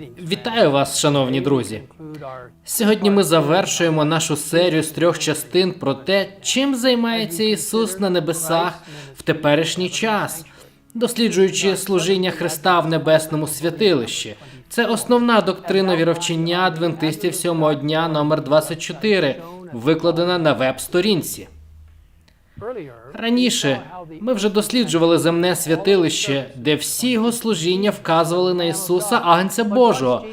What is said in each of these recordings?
Вітаю вас, шановні друзі. Сьогодні ми завершуємо нашу серію з трьох частин про те, чим займається Ісус на небесах в теперішній час, досліджуючи служіння Христа в небесному святилищі. Це основна доктрина віровчення адвентистів сьомого дня номер 24, викладена на веб-сторінці. Раніше ми вже досліджували земне святилище, де всі його служіння вказували на Ісуса, Агнця Божого.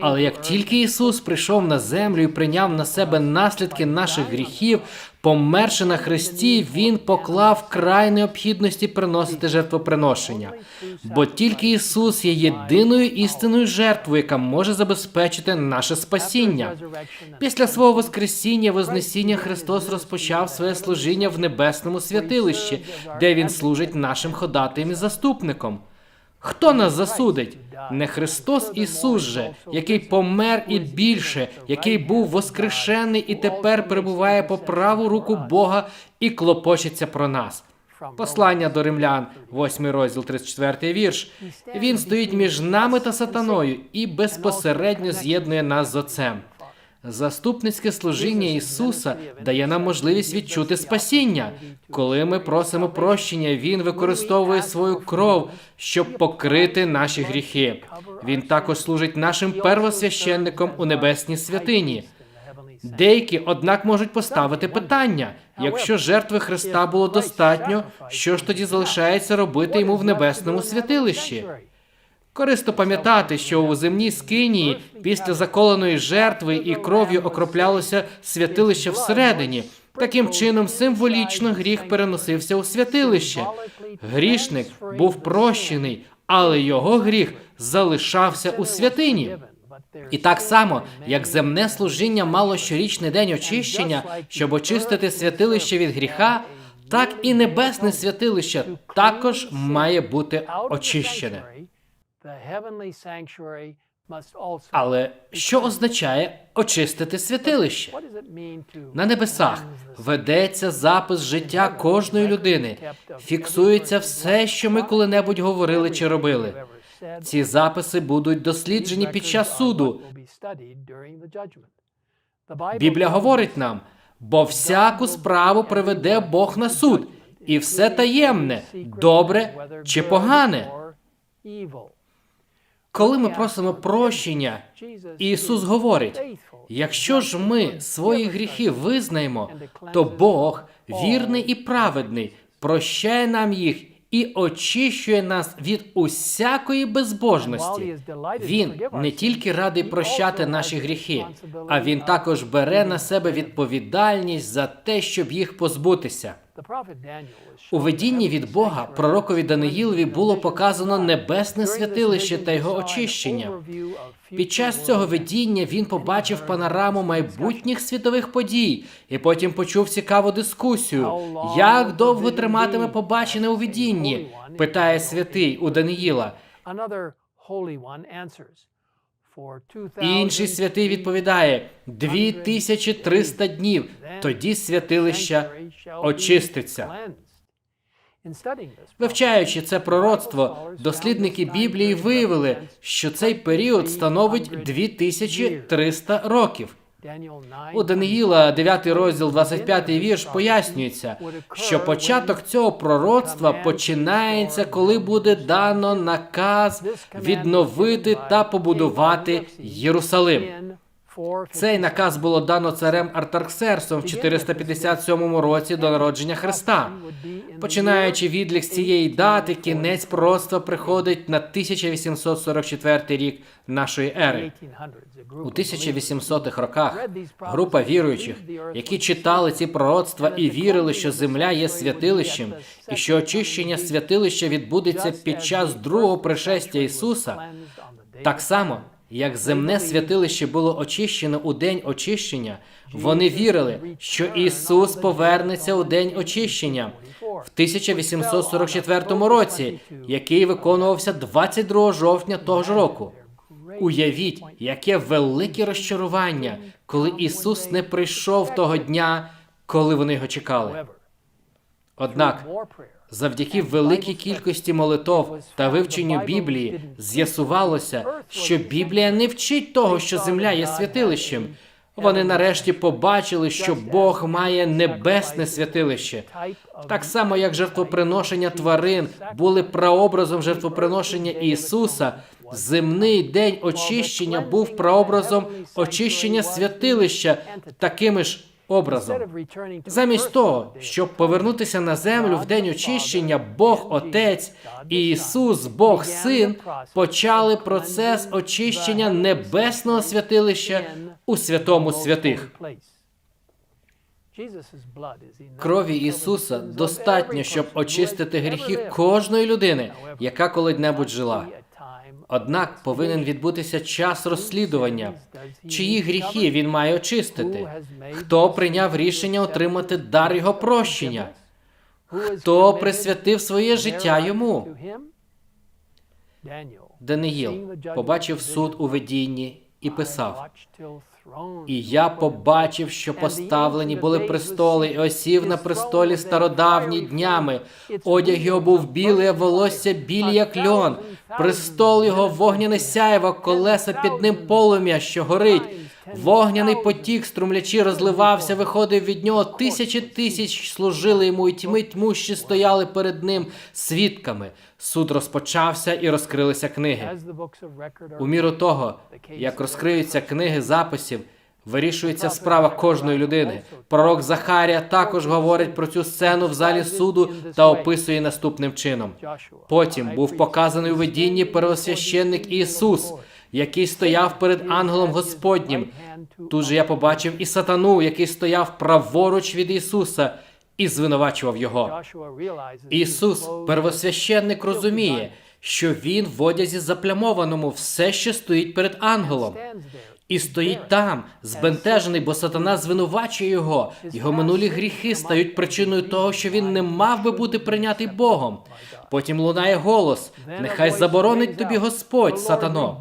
Але як тільки Ісус прийшов на землю і прийняв на себе наслідки наших гріхів, померши на Христі, Він поклав край необхідності приносити жертвоприношення. Бо тільки Ісус є єдиною істинною жертвою, яка може забезпечити наше спасіння. Після свого Воскресіння, Вознесіння Христос розпочав своє служіння в небесному святилищі, де Він служить нашим ходатаєм і заступником. Хто нас засудить? Не Христос Ісус же, який помер і більше, який був воскрешений і тепер перебуває по праву руку Бога і клопочеться про нас. Послання до римлян, 8 розділ, 34 вірш. Він стоїть між нами та сатаною і безпосередньо з'єднує нас з Отцем. Заступницьке служіння Ісуса дає нам можливість відчути спасіння. Коли ми просимо прощення, Він використовує свою кров, щоб покрити наші гріхи. Він також служить нашим первосвященником у небесній святині. Деякі, однак, можуть поставити питання: якщо жертви Христа було достатньо, що ж тоді залишається робити йому в небесному святилищі? Корисно пам'ятати, що у земній скинії після заколеної жертви і кров'ю окроплялося святилище всередині. Таким чином, символічно гріх переносився у святилище. Грішник був прощений, але його гріх залишався у святині. І так само, як земне служіння мало щорічний день очищення, щоб очистити святилище від гріха, так і небесне святилище також має бути очищене. Але що означає очистити святилище? На небесах ведеться запис життя кожної людини, фіксується все, що ми коли-небудь говорили чи робили. Ці записи будуть досліджені під час суду. Біблія говорить нам, бо всяку справу приведе Бог на суд, і все таємне, добре чи погане. Коли ми просимо прощення, Ісус говорить: якщо ж ми свої гріхи визнаємо, то Бог, вірний і праведний, прощає нам їх і очищує нас від усякої безбожності. Він не тільки радий прощати наші гріхи, а він також бере на себе відповідальність за те, щоб їх позбутися. У видінні від Бога пророкові Даниїлові було показано небесне святилище та його очищення. Під час цього видіння він побачив панораму майбутніх світових подій і потім почув цікаву дискусію. Як довго триматиме побачене у видінні? питає святий у Даниїла. Інший святий відповідає: 2300 днів. Тоді святилище очиститься. Вивчаючи це пророцтво, дослідники Біблії виявили, що цей період становить 2300 років. У Даниїла, 9 розділ, 25 вірш, пояснюється, що початок цього пророцтва починається, коли буде дано наказ відновити та побудувати Єрусалим. Цей наказ було дано царем Артарксерсом в 457 році до народження Христа. Починаючи відлік з цієї дати, кінець пророцтва приходить на 1844 рік нашої ери. У 1800-х роках група віруючих, які читали ці пророцтва і вірили, що земля є святилищем, і що очищення святилища відбудеться під час другого пришестя Ісуса, так само. Як земне святилище було очищено у день очищення, вони вірили, що Ісус повернеться у день очищення в 1844 році, який виконувався 22 жовтня того ж року. Уявіть, яке велике розчарування, коли Ісус не прийшов того дня, коли вони його чекали. Однак, завдяки великій кількості молитов та вивченню Біблії з'ясувалося, що Біблія не вчить того, що земля є святилищем. Вони нарешті побачили, що Бог має небесне святилище. Так само, як жертвоприношення тварин були прообразом жертвоприношення Ісуса, земний день очищення був прообразом очищення святилища такими ж образом. Замість того, щоб повернутися на землю в день очищення, Бог Отець і Ісус, Бог Син, почали процес очищення небесного святилища у святому святих. Крові Ісуса достатньо, щоб очистити гріхи кожної людини, яка коли-небудь жила. Однак повинен відбутися час розслідування, чиї гріхи він має очистити, хто прийняв рішення отримати дар його прощення, хто присвятив своє життя йому. Даниїл побачив суд у видінні і писав: І я побачив, що поставлені були престоли, і осів на престолі стародавні днями. Одяг його був білий, а волосся білі, як льон. Престол його вогняне сяєво, колеса під ним полум'я, що горить. Вогняний потік, струмлячи, розливався, виходив від нього. Тисячі тисяч служили йому, і тьми тьмущі стояли перед ним свідками. Суд розпочався і розкрилися книги. У міру того, як розкриються книги записів, вирішується справа кожної людини. Пророк Захарія також говорить про цю сцену в залі суду та описує наступним чином. Потім був показаний у видінні первосвященник Ісус, який стояв перед ангелом Господнім. Тут же я побачив і сатану, який стояв праворуч від Ісуса і звинувачував його. Ісус, первосвященник, розуміє, що він в одязі заплямованому все ще стоїть перед ангелом. І стоїть там, збентежений, бо сатана звинувачує його. Його минулі гріхи стають причиною того, що він не мав би бути прийнятий Богом. Потім лунає голос: нехай заборонить тобі Господь, сатано.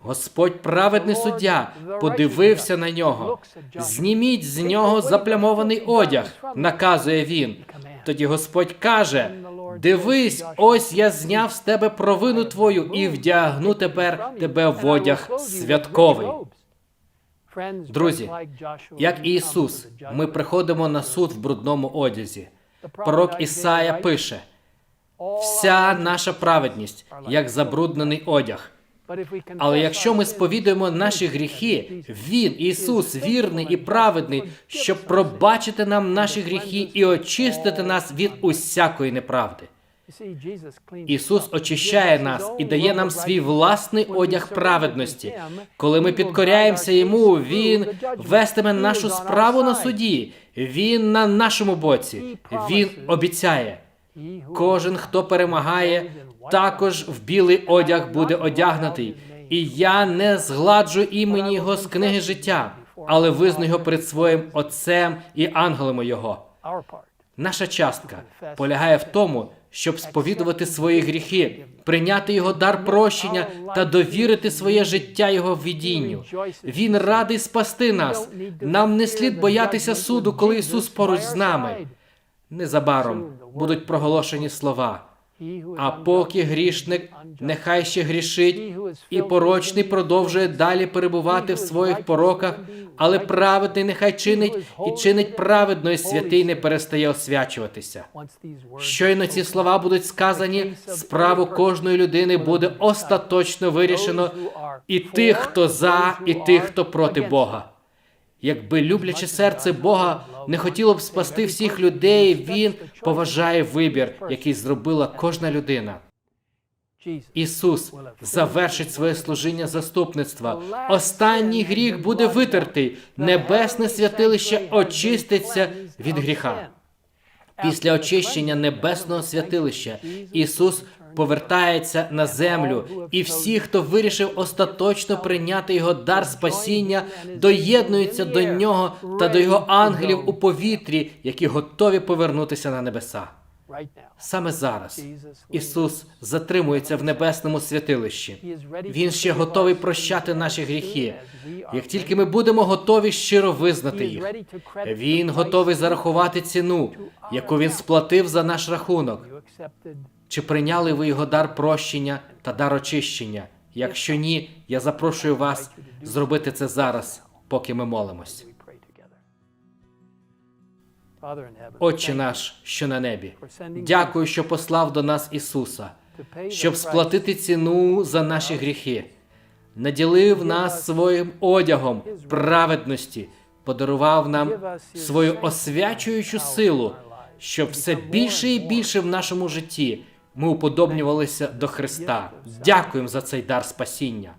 Господь, праведний суддя, подивився на нього. Зніміть з нього заплямований одяг, наказує він. Тоді Господь каже: Дивись, ось я зняв з тебе провину твою і вдягну тепер тебе в одяг святковий. Друзі, як і Ісус, ми приходимо на суд в брудному одязі. Пророк Ісая пише: вся наша праведність, як забруднений одяг. Але якщо ми сповідуємо наші гріхи, Він, Ісус, вірний і праведний, щоб пробачити нам наші гріхи і очистити нас від усякої неправди. Ісус очищає нас і дає нам свій власний одяг праведності. Коли ми підкоряємося йому, Він вестиме нашу справу на суді. Він на нашому боці. Він обіцяє. Кожен, хто перемагає, також в білий одяг буде одягнутий. І я не згладжу імені його з книги життя, але визнаю його перед своїм отцем і ангелами його. Наша частка полягає в тому, щоб сповідувати свої гріхи, прийняти його дар прощення та довірити своє життя його видінню. Він радий спасти нас. Нам не слід боятися суду, коли Ісус поруч з нами. Незабаром будуть проголошені слова. А поки грішник нехай ще грішить, і порочний продовжує далі перебувати в своїх пороках, але праведний нехай чинить і чинить праведно, і святий не перестає освячуватися. Щойно ці слова будуть сказані, справу кожної людини буде остаточно вирішено і тих, хто за, і тих, хто проти Бога. Якби любляче серце Бога не хотіло б спасти всіх людей, він поважає вибір, який зробила кожна людина. Ісус завершить своє служіння заступництва. Останній гріх буде витертий. Небесне святилище очиститься від гріха. Після очищення небесного святилища Ісус повертається на землю, і всі, хто вирішив остаточно прийняти його дар спасіння, доєднуються до нього та до його ангелів у повітрі, які готові повернутися на небеса. Саме зараз Ісус затримується в небесному святилищі. Він ще готовий прощати наші гріхи. Як тільки ми будемо готові щиро визнати їх, він готовий зарахувати ціну, яку він сплатив за наш рахунок. Чи прийняли ви його дар прощення та дар очищення? Якщо ні, я запрошую вас зробити це зараз, поки ми молимось. Отче наш, що на небі, дякую, що послав до нас Ісуса, щоб сплатити ціну за наші гріхи, наділив нас своїм одягом праведності, подарував нам свою освячуючу силу, щоб все більше і більше в нашому житті ми уподобнювалися до Христа. Дякуємо за цей дар спасіння.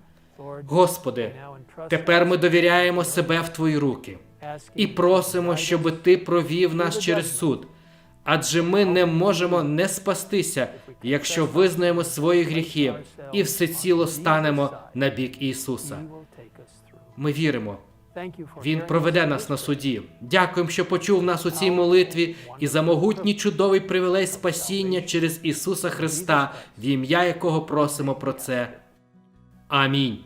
Господи, тепер ми довіряємо себе в Твої руки і просимо, щоб Ти провів нас через суд. Адже ми не можемо не спастися, якщо визнаємо свої гріхи і всеціло станемо на бік Ісуса. Ми віримо, Він проведе нас на суді. Дякуємо, що почув нас у цій молитві і за могутній чудовий привілей спасіння через Ісуса Христа, в ім'я якого просимо про це. Амінь.